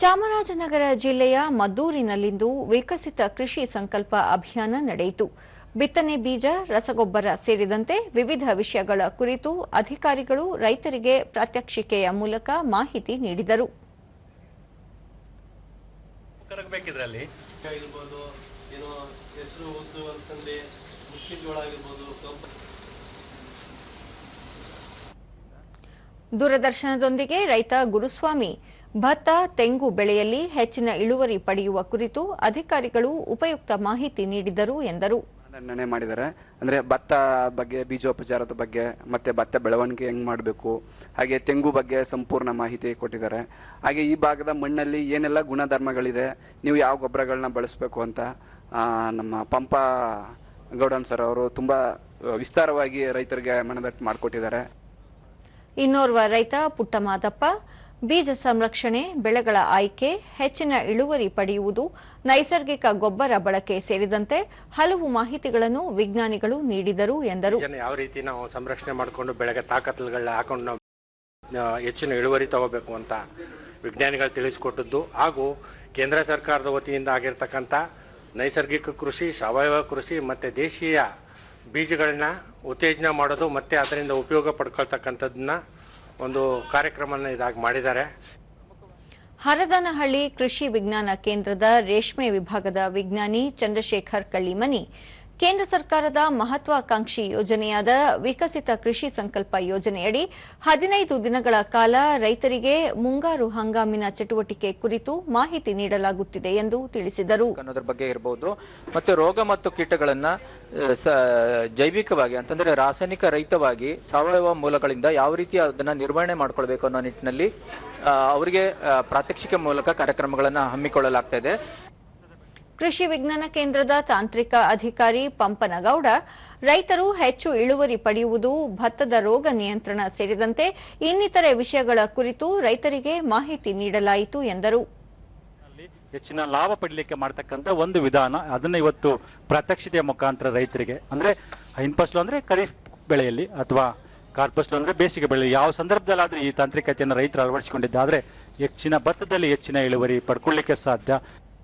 ಚಾಮರಾಜನಗರ ಜಿಲ್ಲೆಯ ಮದ್ದೂರಿನಲ್ಲಿಂದು ವಿಕಸಿತ ಕೃಷಿ ಸಂಕಲ್ಪ ಅಭಿಯಾನ ನಡೆಯಿತು ಬಿತ್ತನೆ ಬೀಜ ರಸಗೊಬ್ಬರ ಸೇರಿದಂತೆ ವಿವಿಧ ವಿಷಯಗಳ ಕುರಿತು ಅಧಿಕಾರಿಗಳು ರೈತರಿಗೆ ಪ್ರಾತ್ಯಕ್ಷಿಕೆಯ ಮೂಲಕ ಮಾಹಿತಿ ನೀಡಿದರು ದೂರದರ್ಶನದೊಂದಿಗೆ ರೈತ ಗುರುಸ್ವಾಮಿ, ಭತ್ತ, ತೆಂಗು ಬೆಳೆಯಲ್ಲಿ ಹೆಚ್ಚಿನ ಇಳುವರಿ ಪಡೆಯುವ ಕುರಿತು ಅಧಿಕಾರಿಗಳು ಉಪಯುಕ್ತ ಮಾಹಿತಿ ನೀಡಿದರು ಎಂದರು. ನಿರ್ಣಯ ಮಾಡಿದ್ದಾರೆ. ಅಂದರೆ ಭತ್ತ ಬಗ್ಗೆ, ಬೀಜೋಪಚಾರದ ಬಗ್ಗೆ, ಮತ್ತು ಭತ್ತ ಬೆಳವಣಿಗೆ ಹೆಂಗೆ ಮಾಡಬೇಕು, ಹಾಗೆ ತೆಂಗು ಬಗ್ಗೆ ಸಂಪೂರ್ಣ ಮಾಹಿತಿ ಕೊಟ್ಟಿದ್ದಾರೆ. ಹಾಗೆ ಈ ಭಾಗದ ಮಣ್ಣಲ್ಲಿ ಏನೆಲ್ಲ ಗುಣಧರ್ಮಗಳಿದೆ, ನೀವು ಯಾವ ಗೊಬ್ಬರಗಳನ್ನ ಬಳಸಬೇಕು ಅಂತ ನಮ್ಮ ಪಂಪ ಗೌಡನ್ ಸರ್ ಅವರು ತುಂಬ ವಿಸ್ತಾರವಾಗಿ ರೈತರಿಗೆ ಮನದಟ್ಟು ಮಾಡಿಕೊಟ್ಟಿದ್ದಾರೆ. ಇನ್ನೋರ್ವ ರೈತ ಪುಟ್ಟಮಾದಪ್ಪ ಬೀಜ ಸಂರಕ್ಷಣೆ, ಬೆಳೆಗಳ ಆಯ್ಕೆ, ಹೆಚ್ಚಿನ ಇಳುವರಿ ಪಡೆಯುವುದು, ನೈಸರ್ಗಿಕ ಗೊಬ್ಬರ ಬಳಕೆ ಸೇರಿದಂತೆ ಹಲವು ಮಾಹಿತಿಗಳನ್ನು ವಿಜ್ಞಾನಿಗಳು ನೀಡಿದರು ಎಂದರು. ಯಾವ ರೀತಿ ನಾವು ಸಂರಕ್ಷಣೆ ಮಾಡಿಕೊಂಡು ಬೆಳೆಗೆ ತಾಕತ್ತುಗಳನ್ನ ಹಾಕೊಂಡು ನಾವು ಹೆಚ್ಚಿನ ಇಳುವರಿ ತಗೋಬೇಕು ಅಂತ ವಿಜ್ಞಾನಿಗಳು ತಿಳಿಸಿಕೊಟ್ಟದ್ದು. ಹಾಗೂ ಕೇಂದ್ರ ಸರ್ಕಾರದ ವತಿಯಿಂದ ಆಗಿರ್ತಕ್ಕಂಥ ನೈಸರ್ಗಿಕ ಕೃಷಿ, ಸಾವಯವ ಕೃಷಿ ಮತ್ತು ದೇಶೀಯ ಬೀಜಗಳನ್ನ ಉತ್ತೇಜನ ಮಾಡೋದು ಮತ್ತೆ ಅದರಿಂದ ಉಪಯೋಗ ಪಡ್ಕೊಳ್ತಕ್ಕಂಥದ್ದನ್ನ ಒಂದು ಕಾರ್ಯಕ್ರಮನ ಇದಾಗಿ ಮಾಡಿದ್ದಾರೆ. ಹರದನಹಳ್ಳಿ ಕೃಷಿ ವಿಜ್ಞಾನ ಕೇಂದ್ರದ ರೇಷ್ಮೆ ವಿಭಾಗದ ವಿಜ್ಞಾನಿ ಚಂದ್ರಶೇಖರ್ ಕಳ್ಳಿಮನಿ ಕೇಂದ್ರ ಸರ್ಕಾರದ ಮಹತ್ವಾಕಾಂಕ್ಷಿ ಯೋಜನೆಯಾದ ವಿಕಸಿತ ಕೃಷಿ ಸಂಕಲ್ಪ ಯೋಜನೆಯಡಿ ಹದಿನೈದು ದಿನಗಳ ಕಾಲ ರೈತರಿಗೆ ಮುಂಗಾರು ಹಂಗಾಮಿನ ಚಟುವಟಿಕೆ ಕುರಿತು ಮಾಹಿತಿ ನೀಡಲಾಗುತ್ತಿದೆ ಎಂದು ತಿಳಿಸಿದರು. ಅನ್ನೋದ್ರ ಬಗ್ಗೆ ಇರ್ಬೋದು. ಮತ್ತೆ ರೋಗ ಮತ್ತು ಕೀಟಗಳನ್ನ ಜೈವಿಕವಾಗಿ ಅಂತಂದ್ರೆ ರಾಸಾಯನಿಕ ರಹಿತವಾಗಿ ಸಾವಯವ ಮೂಲಗಳಿಂದ ಯಾವ ರೀತಿ ಅದನ್ನ ನಿರ್ವಹಣೆ ಮಾಡ್ಕೊಳ್ಬೇಕು ಅನ್ನೋ ನಿಟ್ಟಿನಲ್ಲಿ ಅವರಿಗೆ ಪ್ರಾತ್ಯಕ್ಷಿಕೆ ಮೂಲಕ ಕಾರ್ಯಕ್ರಮಗಳನ್ನು ಹಮ್ಮಿಕೊಳ್ಳಲಾಗ್ತಾ ಇದೆ. ಕೃಷಿ ವಿಜ್ಞಾನ ಕೇಂದ್ರದ ತಾಂತ್ರಿಕ ಅಧಿಕಾರಿ ಪಂಪನಗೌಡ, ರೈತರು ಹೆಚ್ಚು ಇಳುವರಿ ಪಡೆಯುವುದು, ಭತ್ತದ ರೋಗ ನಿಯಂತ್ರಣ ಸೇರಿದಂತೆ ಇನ್ನಿತರೆ ವಿಷಯಗಳ ಕುರಿತು ರೈತರಿಗೆ ಮಾಹಿತಿ ನೀಡಲಾಯಿತು ಎಂದರು. ಹೆಚ್ಚಿನ ಲಾಭ ಪಡಲಿಕ್ಕೆ ಮಾಡ್ತಕ್ಕಂಥ ಒಂದು ವಿಧಾನ, ಅದನ್ನ ಇವತ್ತು ಪ್ರಾತ್ಯಕ್ಷಿತೆಯ ಮುಖಾಂತರ ರೈತರಿಗೆ, ಅಂದ್ರೆ ಫಸ್ಟ್ ಅಂದ್ರೆ ಖರೀಫ್ ಬೆಳೆಯಲ್ಲಿ ಅಥವಾ ಕಾರ್ ಅಂದರೆ ಅಂದ್ರೆ ಬೇಸಿಗೆ ಬೆಳೆಯಲ್ಲಿ, ಯಾವ ಸಂದರ್ಭದಲ್ಲಾದರೂ ಈ ತಾಂತ್ರಿಕತೆಯನ್ನು ರೈತರು ಅಳವಡಿಸಿಕೊಂಡಿದ್ದಾದ್ರೆ ಹೆಚ್ಚಿನ ಭತ್ತದಲ್ಲಿ ಹೆಚ್ಚಿನ ಇಳುವರಿ ಪಡ್ಕೊಳ್ಳಿಕ್ಕೆ ಸಾಧ್ಯ.